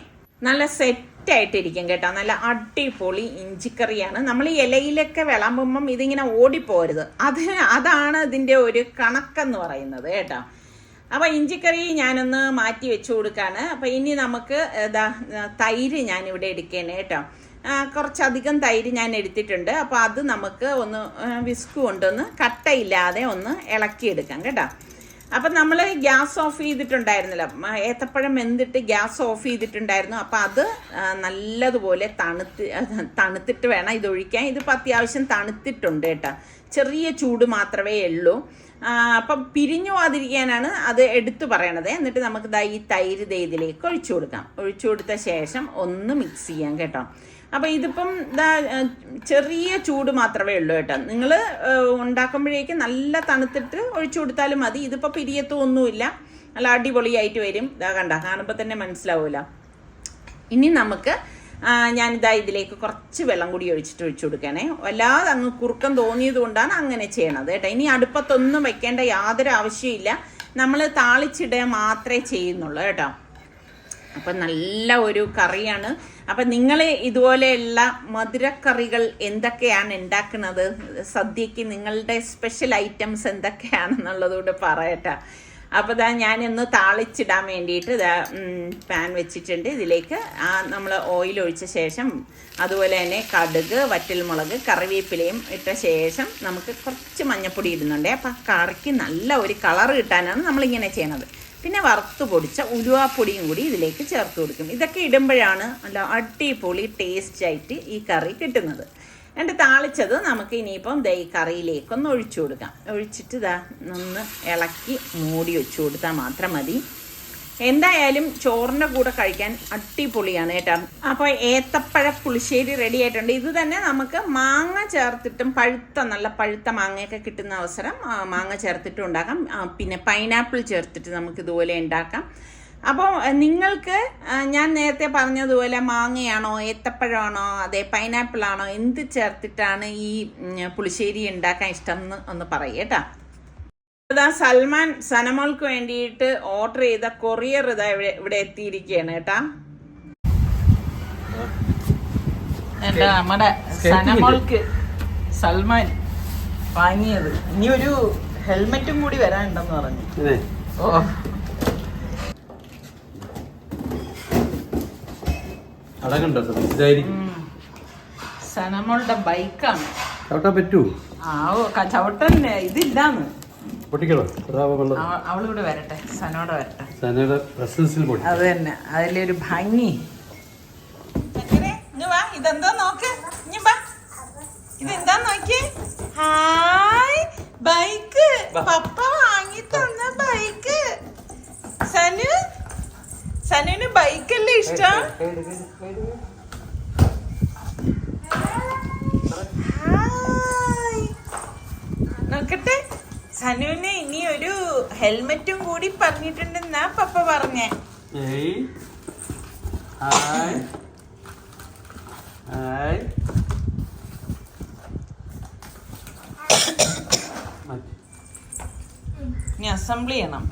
നല്ല സെറ്റ് സെറ്റായിട്ടിരിക്കും കേട്ടോ. നല്ല അടിപൊളി ഇഞ്ചിക്കറിയാണ്. നമ്മൾ ഇലയിലൊക്കെ വിളമ്പുമ്പം ഇതിങ്ങനെ ഓടിപ്പോരുത്. അത് അതാണ് ഇതിന്റെ ഒരു കണക്കെന്ന് പറയുന്നത് കേട്ടോ. അപ്പോൾ ഇഞ്ചിക്കറി ഞാനൊന്ന് മാറ്റി വെച്ചു കൊടുക്കാണ്. അപ്പോൾ ഇനി നമുക്ക് തൈര് ഞാനിവിടെ എടുക്കണേ കേട്ടോ. കുറച്ചധികം തൈര് ഞാൻ എടുത്തിട്ടുണ്ട്. അപ്പോൾ അത് നമുക്ക് ഒന്ന് വിസ്ക് കൊണ്ടൊന്ന് കട്ടയില്ലാതെ ഒന്ന് ഇളക്കിയെടുക്കാം കേട്ടോ. അപ്പം നമ്മൾ ഗ്യാസ് ഓഫ് ചെയ്തിട്ടുണ്ടായിരുന്നല്ലോ. ഏത്തപ്പഴം വെന്തിട്ട് ഗ്യാസ് ഓഫ് ചെയ്തിട്ടുണ്ടായിരുന്നു. അപ്പം അത് നല്ലതുപോലെ തണുത്ത് തണുത്തിട്ട് വേണം ഇത് ഒഴിക്കാൻ ഇതിപ്പോൾ അത്യാവശ്യം തണുത്തിട്ടുണ്ട് കേട്ടോ. ചെറിയ ചൂട് മാത്രമേ ഉള്ളൂ. അപ്പം പിരിഞ്ഞു പോകാതിരിക്കാനാണ് അത് എടുത്തു പറയണത്. എന്നിട്ട് നമുക്ക് ദാ ഈ തൈര് ഇതിലേക്ക് ഒഴിച്ചു കൊടുക്കാം. ഒഴിച്ചു കൊടുത്ത ശേഷം ഒന്ന് മിക്സ് ചെയ്യാം കേട്ടോ. അപ്പം ഇതിപ്പം ചെറിയ ചൂട് മാത്രമേ ഉള്ളൂ കേട്ടോ. നിങ്ങൾ ഉണ്ടാക്കുമ്പോഴേക്കും നല്ല തണുത്തിട്ട് ഒഴിച്ചു കൊടുത്താലും മതി. ഇതിപ്പോൾ പിരിയത്തും ഒന്നുമില്ല നല്ല അടിപൊളിയായിട്ട് വരും. ഇതാ കണ്ട കാണുമ്പോൾ തന്നെ മനസ്സിലാവൂല ഇനി നമുക്ക് ഞാനിതാ ഇതിലേക്ക് കുറച്ച് വെള്ളം കൂടി ഒഴിച്ചിട്ട് ഒഴിച്ചു കൊടുക്കണേ. വല്ലാതെ അങ്ങ് കുറുക്കം തോന്നിയത് കൊണ്ടാണ് അങ്ങനെ ചെയ്യണത് കേട്ടോ. ഇനി അടുപ്പത്തൊന്നും വെക്കേണ്ട യാതൊരു ആവശ്യമില്ല നമ്മൾ താളിച്ചിടുക മാത്രമേ ചെയ്യുന്നുള്ളൂ കേട്ടോ. അപ്പം നല്ല ഒരു കറിയാണ്. അപ്പം നിങ്ങൾ ഇതുപോലെയുള്ള മധുരക്കറികൾ എന്തൊക്കെയാണ് ഉണ്ടാക്കുന്നത്? സദ്യക്ക് നിങ്ങളുടെ സ്പെഷ്യൽ ഐറ്റംസ് എന്തൊക്കെയാണെന്നുള്ളതുകൂടെ പറയട്ടെ. അപ്പോൾ ഇതാ ഞാനൊന്ന് താളിച്ചിടാൻ വേണ്ടിയിട്ട് ഇതാ പാൻ വെച്ചിട്ടുണ്ട്. ഇതിലേക്ക് ആ നമ്മൾ ഓയിൽ ഒഴിച്ച ശേഷം അതുപോലെ തന്നെ കടുക് വറ്റൽമുളക് കറിവേപ്പിലയും ഇട്ട ശേഷം നമുക്ക് കുറച്ച് മഞ്ഞപ്പൊടി ഇടുന്നുണ്ട്. അപ്പോൾ കറിക്ക് നല്ല ഒരു കളർ കിട്ടാനാണ് നമ്മളിങ്ങനെ ചെയ്യണത്. പിന്നെ വറുത്ത് പൊടിച്ച ഉലുവാപ്പൊടിയും കൂടി ഇതിലേക്ക് ചേർത്ത് കൊടുക്കും. ഇതൊക്കെ ഇടുമ്പോഴാണ് നല്ല അടിപൊളി ടേസ്റ്റ് ആയിട്ട് ഈ കറി കിട്ടുന്നത്. എന്നിട്ട് താളിച്ചത് നമുക്ക് ഇനിയിപ്പം ദൈ കറിയിലേക്കൊന്ന് ഒഴിച്ചു കൊടുക്കാം. ഒഴിച്ചിട്ട് ഇതാ ഒന്ന് ഇളക്കി മൂടി വെച്ചു കൊടുത്താൽ മാത്രം മതി. എന്തായാലും ചോറിന്റെ കൂടെ കഴിക്കാൻ അടിപൊളിയാണ് കേട്ടോ. അപ്പോൾ ഏത്തപ്പഴ പുളിശ്ശേരി റെഡി ആയിട്ടുണ്ട്. ഇത് തന്നെ നമുക്ക് മാങ്ങ ചേർത്തിട്ടും പഴുത്ത നല്ല പഴുത്ത മാങ്ങയൊക്കെ കിട്ടുന്ന അവസരം മാങ്ങ ചേർത്തിട്ടും ഉണ്ടാക്കാം. പിന്നെ പൈനാപ്പിൾ ചേർത്തിട്ട് നമുക്ക് ഇതുപോലെ ഉണ്ടാക്കാം. അപ്പോൾ നിങ്ങൾക്ക് ഞാൻ നേരത്തെ പറഞ്ഞതുപോലെ മാങ്ങയാണോ ഏത്തപ്പഴമാണോ അതെ പൈനാപ്പിൾ ആണോ എന്ത് ചേർത്തിട്ടാണ് ഈ പുളിശ്ശേരി ഉണ്ടാക്കാൻ ഇഷ്ടം എന്ന് ഒന്ന് പറയേട്ടാ കേട്ടോ. ഇതാ സൽമാൻ സനമോൾക്ക് വേണ്ടിയിട്ട് ഓർഡർ ചെയ്ത കൊറിയർ ഇതാ ഇവിടെ ഇവിടെ എത്തിയിരിക്കുകയാണ് കേട്ടാ. നമ്മുടെ സനമോൾക്ക് സൽമാൻ വാങ്ങിയത്. ഇനി ഒരു ഹെൽമെറ്റും കൂടി വരാനുണ്ടെന്ന് പറഞ്ഞു. ഇതേ, ഓ. അടങ്ങണ്ടോ? ഇതായിരിക്കും. സനമോളുടെ ബൈക്കാണ്. ചവിട്ടാൻ പറ്റൂ? ചവിട്ടന്നെ ഇതില്ലാന്ന്. പൊട്ടിക്കണോ? അവളിവിടെ വരട്ടെ. സനോടെ വരട്ടെ. സനയുടെ പ്രസൻസിൽ അത് തന്നെ. അതിലൊരു ഭംഗി. ഇതെന്താ നോക്ക്. ഇതെന്താ നോക്കി ഹായ്. ബൈക്ക്. പപ്പ വാങ്ങി തന്ന ബൈക്ക്. സനു സനുവിന് ബൈക്കല്ലേ ഇഷ്ടം? നോക്കട്ടെ. സനുവിന് ഇനി ഒരു ഹെൽമെറ്റും കൂടി പറഞ്ഞിട്ടുണ്ടെന്നാ പപ്പ പറഞ്ഞേ. ഇനി അസംബ്ലി ചെയ്യണം.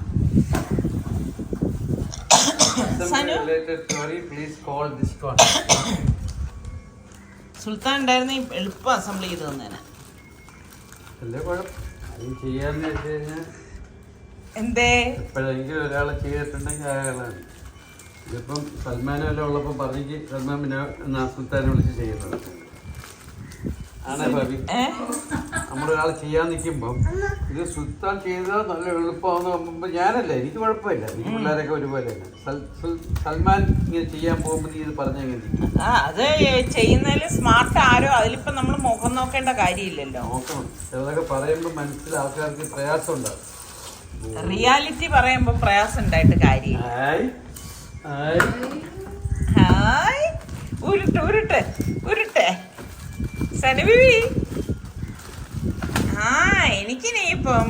സുൽത്താൻ ഉണ്ടായിരുന്ന എളുപ്പം അസംബ്ലി ചെയ്ത് തന്നേനെ. എന്തേ? എപ്പോഴെങ്കിലും ഒരാൾ ചെയ്തിട്ടുണ്ടെങ്കിൽ അയാളാണ് ഇതിപ്പം സൽമാനും എല്ലാം ഉള്ളപ്പോൾ പറഞ്ഞെങ്കിൽ സൽമാൻ പിന്നെ സുൽത്താനെ വിളിച്ച് ചെയ്യുന്നത്. നമ്മളൊരാൾ ചെയ്യാൻ നിൽക്കുമ്പോൾ ഇത് സുൽത്താൻ ചെയ്താൽ നല്ല എളുപ്പമാണെന്ന് പറയുമ്പോൾ ഞാനല്ല എനിക്ക് കുഴപ്പമില്ല. എനിക്ക് പിള്ളേരൊക്കെ ഒരുപോലെ സൽമാൻ ഇങ്ങനെ ചെയ്യാൻ പോകുമ്പോൾ നീ ഇത് പറഞ്ഞെങ്ങനെ ആ അത് ചെയ്യുന്നതിൽ സ്മാർട്ട് ആരോ അതിലിപ്പോ നമ്മൾ മുഖം നോക്കേണ്ട കാര്യമില്ലല്ലോ. നോക്കണം. ചിലതൊക്കെ പറയുമ്പോൾ മനസ്സിൽ ആൾക്കാർക്ക് പ്രയാസം ഉണ്ടാകും. റിയാലിറ്റി പറയുമ്പോൾ പ്രയാസം ഉണ്ടായിട്ട് കാര്യമില്ല ഹായ്. ഹായ്. ഉരുട്ട് ഉരുട്ട് ഉരുട്ടെ. സനബിബി ആ എനിക്കിനി ഇപ്പം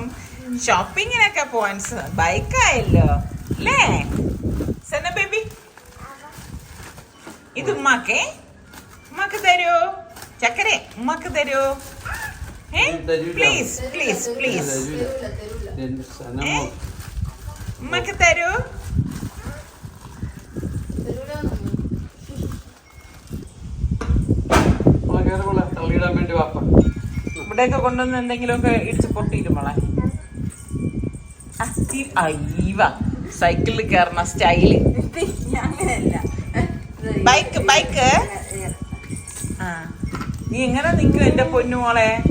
ഷോപ്പിങ്ങിനൊക്കെ പോവാൻ ബൈക്കായല്ലോ അല്ലേ? സന ബേബി. ഇത് ഉമ്മാക്കേ? ഉമ്മാക്ക് തരൂ? ചക്കരെ ഉമ്മാക്ക് തരൂ? Please please please? ഉമ്മക്ക് തരൂ മോളെ കയറി മോളെ തള്ളിയിടാൻ വേണ്ടി വാപ്പ ഇവിടെയൊക്കെ കൊണ്ടുവന്ന് എന്തെങ്കിലുമൊക്കെ ഇടിച്ച് പൊട്ടിയിരും മോളെ. അയ്യവ. സൈക്കിളിൽ കയറണ സ്റ്റൈൽ. Bike bike. ആ. നീ എങ്ങനെ നിൽക്കും എന്റെ പൊന്നുമോളെ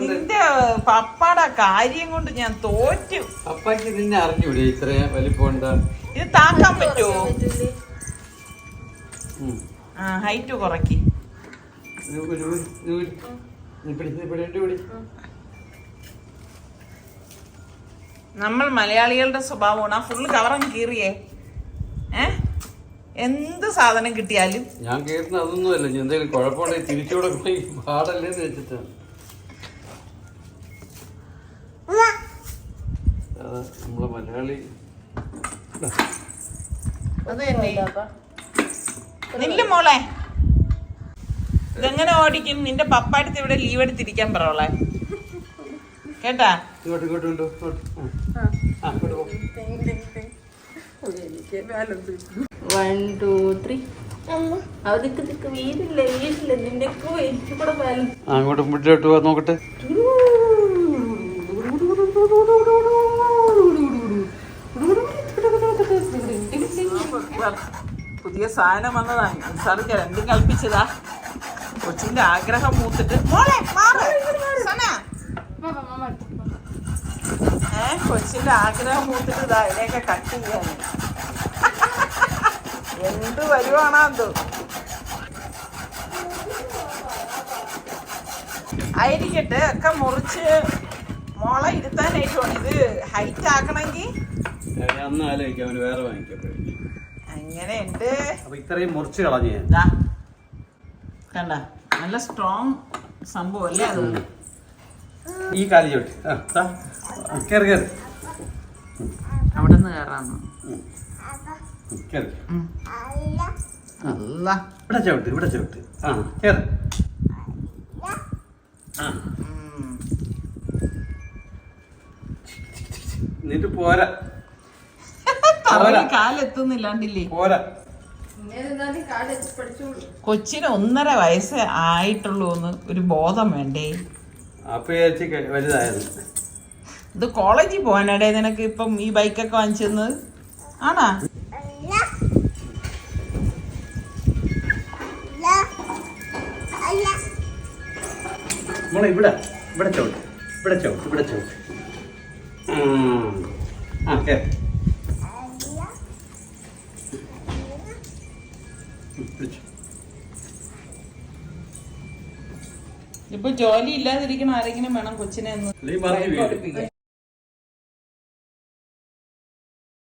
നിന്റെ പപ്പാടെ കാര്യം കൊണ്ട് ഞാൻ തോറ്റു. പപ്പാക്ക് നിന്നെ അറിഞ്ഞൂടെ ഇത്രയും വലിപ്പം ഇത് താക്കാൻ പറ്റുമോ? ആ ഹൈറ്റ് കുറയ്ക്ക്. നമ്മൾ മലയാളികളുടെ സ്വഭാവമാണ്. ഫുൾ ഫുള്ള് കവറങ്ങ് കീറിയേ. ഏ? എന്ത് സാധനം കിട്ടിയാലും? ഞാൻ കേൾക്കുന്ന അതൊന്നുമല്ല ഞാൻ എന്തെങ്കിലും കുഴപ്പമുണ്ടെങ്കിൽ തിരിച്ചു കൊടുക്കണമെങ്കിൽ പാടല്ലേന്ന് വെച്ചിട്ടാണ് നമ്മളെ മലയാളി. അത് തന്നെ നില്ല മോളെ. ഇതെങ്ങനെ ഓടിക്കും? നിന്റെ പപ്പാടുത്ത് ഇവിടെ ലീവ് എടുത്തിരിക്കാൻ പറോളെ കേട്ടാ. വൺ ടു ത്രീ അവർക്ക് നിക്ക് വീടില്ല വീടില്ല. നിന്റെ എനിക്ക് കൂടെ ബാലൻസ് ആ, അങ്ങോട്ട് മുന്നിലോട്ട് പോവാ നോക്കട്ടെ. പുതിയ സാധനം വന്നതാണ് അൻസാർക്ക് രണ്ടും കൽപ്പിച്ചതാ. കൊച്ചിന്റെ ആഗ്രഹം മൂത്തിട്ട് മോളെ മാറ്. ഏ കൊച്ചിന്റെ ആഗ്രഹം മൂത്തിട്ട് ഇതാ ഇതിനെയൊക്കെ കട്ട് ചെയ്യാൻ എന്ത് വരുവാണോ എന്തോ ആയിരിക്കട്ടെ ഒക്കെ മുറിച്ച് മോളെ ഇരുത്താനായിട്ടുമാണ് ഇത് ഹൈറ്റ് ആക്കണമെങ്കിൽ? അങ്ങനെ ഉണ്ട് അപ്പൊ ഇത്രയും മുറിച്ച് കളഞ്ഞു. കണ്ട നല്ല സ്ട്രോങ് സംഭവം അല്ലേ അത്? ഈ കാലി ചോട്ടി കയറി കേറ് അവിടെ നിന്ന് കയറാന്ന് അല്ല. ഇവിടെ ചവിട്ട് ഇവിടെ ചവിട്ട്. ആ കയറി എന്നിട്ട് പോരാ. കാലെത്തുന്നില്ലാണ്ടില്ലേ? പോരാ. കൊച്ചിന് ഒന്നര വയസ്സ് ആയിട്ടുള്ളൂ എന്ന് ഒരു ബോധം വേണ്ടേ? വലുതായത്. ഇത് കോളേജിൽ പോകാനാടേ നിനക്ക് ഇപ്പം ഈ ബൈക്കൊക്കെ വാങ്ങിച്ചെന്ന്? ആണാ? ഇവിടെ. ജോലി ഇല്ലാതിരിക്കണ ആരെങ്കിലും വേണം കൊച്ചിനെ ഒന്ന് പഠിപ്പിക്കാൻ